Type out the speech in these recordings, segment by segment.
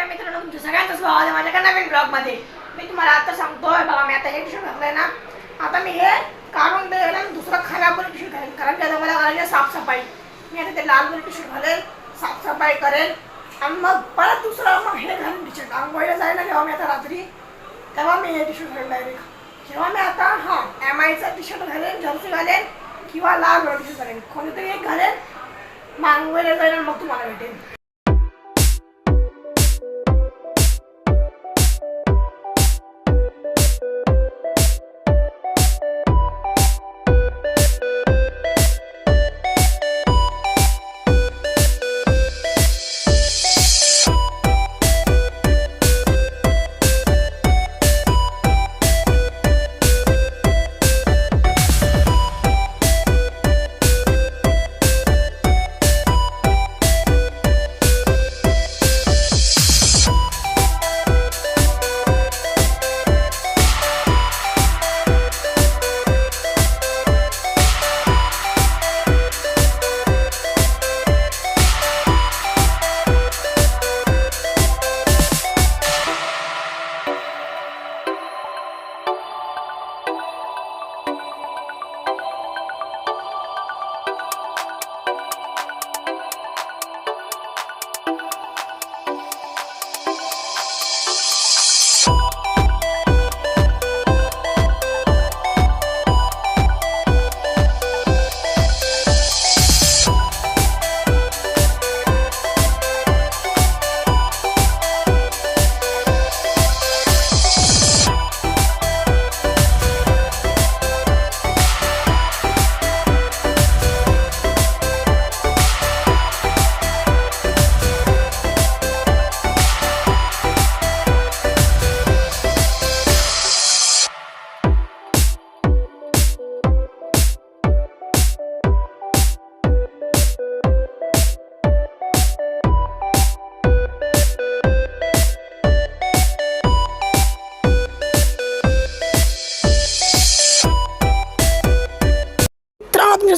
नमस्कार मित्रांनो तुमचं सगळ्यांचं स्वागत आहे माझ्या नवीन ब्लॉगमध्ये. मी तुम्हाला आता सांगतोय बघा मी आता हे टी घातलंय ना. आता मी हे काढून देईल आणि दुसरं खराब टी शर्ट घालेल कारण की आता मला घालायची साफसफाई. मी आता ते लाल टी शर्ट घालेल साफसफाई करेल आणि मग परत दुसरं मग हे घालून टिशर्ट आंघोळीला जाईल ना जेव्हा मी आता रात्री तेव्हा मी हे टिशर्ट घालेल डायरेक्ट जेव्हा मी आता हां एम आयचा टी शर्ट घालेन जर्सी घालेन किंवा लाल टी घालेन. कोणतरी एक घालेल मग आंघोळीला जाईल मग तुम्हाला भेटेल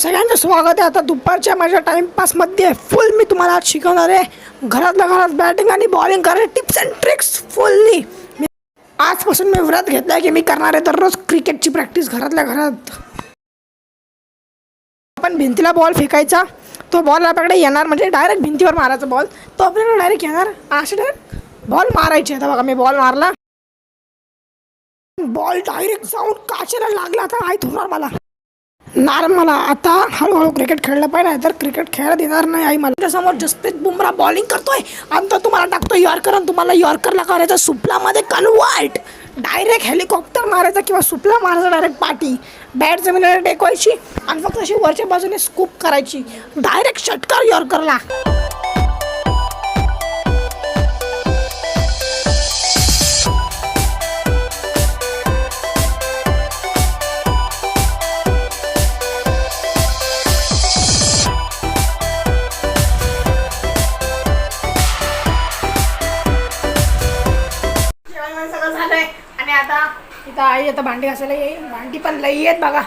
सगळ्यांचं स्वागत आहे. आता दुपारच्या माझ्या टाइमपासमध्ये फुल मी तुम्हाला आज शिकवणार आहे. घरातल्या घरात बॅटिंग आणि बॉलिंग करायचे टिप्स अँड ट्रिक्स फुल्ली मी आजपासून मी व्रत घेतलं आहे की मी करणार आहे दररोज क्रिकेटची प्रॅक्टिस घरातल्या घरात. आपण भिंतीला बॉल फेकायचा. तो बॉल आपल्याकडे येणार म्हणजे डायरेक्ट भिंतीवर मारायचा बॉल तो आपल्याकडे डायरेक्ट येणार. असे डायरेक्ट बॉल मारायचे. आता बघा मी बॉल मारला. बॉल डायरेक्ट जाऊन काचेला लागला. आता आई होणार मला. नार मला आता हळूहळू क्रिकेट खेळलं पाहिजे तर क्रिकेट खेळत येणार नाही आई मला. समोर जसप्रीत बुमरा बॉलिंग करतोय आणि तो तुम्हाला टाकतो यॉर्कर आणि तुम्हाला यॉर्करला करायचं सुपलामध्ये कन्वर्ट डायरेक्ट हेलिकॉप्टर मारायचा किंवा सुपला मारायचा डायरेक्ट पाठी. बॅट जमिनीला टेकवायची आणि फक्त अशी वरच्या बाजूने स्कूप करायची. डायरेक्ट षटकार यॉर्करला आई आता भांडी घासायला येईल. भांडी पण लई आहेत बघा.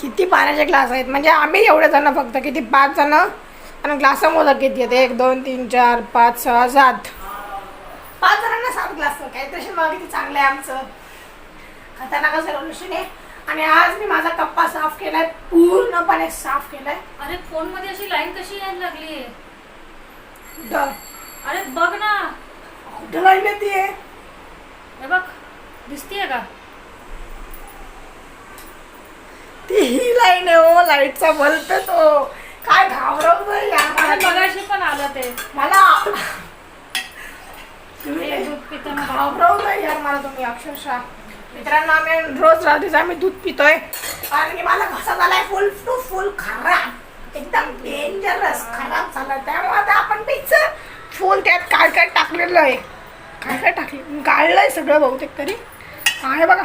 किती पाण्याचे ग्लास आहेत. म्हणजे आम्ही एवढे जण फक्त किती पाच जण? आणि ग्लास किती आहेत? एक दोन तीन चार पाच सहा सात. पाच जणांना सात ग्लास तसे बघा किती चांगलं आहे आमचं. खतरनाक असं रेव्होल्युशन आहे. आणि आज मी माझा कप्पा साफ केलाय. पूर्णपणे साफ केलाय. अरे फोनमध्ये अशी लाईन कशी यायला लागली? अरे बघ ना. कुठं लाईन येते हे बघ. दिसतीये का? ती ही लाईन आहे हो लाईटचा बल्ब आहे तो. काय घाबरवतोय यार मगाशी पण आलं ते. मला हे दूध. घाबरवतोय यार मला तुम्ही अक्षरशः. मित्रांनो आम्ही रोज रात्रीच आम्ही दूध पितोय. कारण की मला घसा झालाय फुल टू फुल खराब. एकदम डेंजरस खराब झाला त्यामुळे आता आपण पिचं फुल त्यात काय काय टाकलेलं आहे. काय काय टाकलं गाळलंय सगळं बहुतेक तरी. आहे बघा.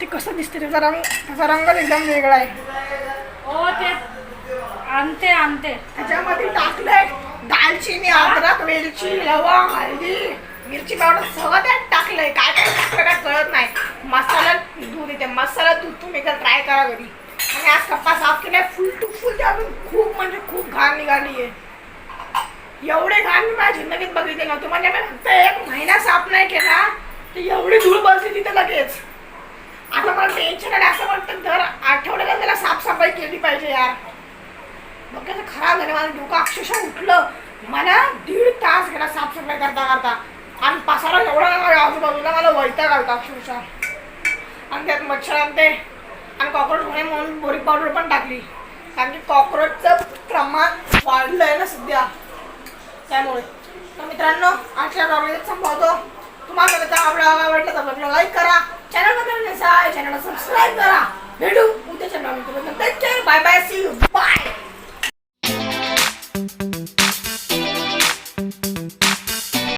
ते कसं दिसते त्याचा रंग त्याचा रंगच एकदम वेगळा आहे. ओ ते आणते आणते. त्याच्यामध्ये टाकलंय दालचिनी अद्रक वेलची लवंग हळदी मिरची पावडर सगळं त्यात टाकलंय. काय काय टाकलं काय कळत नाही. मसाला दूध येते. मसाला दूध तुम्ही तर ट्राय करा घरी. आणि आज कप्पा साफ केलाय. फुल टू फुल त्यातून खूप म्हणजे खूप घाण निघाली आहे. एवढे घाण मी माझ्या जिंदगीत बघितले नव्हते. म्हणजे मी फक्त एक महिना साफ नाही केला तर एवढी धूळ बसली तिथे लगेच. मला टेन्शन असं वाटतं दर आठवड्याला त्याला साफसफाई केली पाहिजे यार. डोक्याचं खराब झालं माझं डोकं अक्षरशः उठलं. मला दीड तास गेला साफसफाई करता करता. आणि पसारा एवढा आजूबाजूला मला वैता घालतो अक्षरशः. आणि त्यात मच्छर आणते. आणि कॉक्रोच होणे म्हणून बोरिक पावडर पण टाकली. कारण की कॉक्रोचचं प्रमाण वाढलं आहे ना सध्या. त्यामुळे. तर मित्रांनो आजच्या ब्लॉग संपवतो. तुम्हाला आवडला आवडलं तर लाईक करा. च्या बदल नसा चॅनलला सबस्क्राईब करा. भेटू उद्याच्या blog bye bye see you bye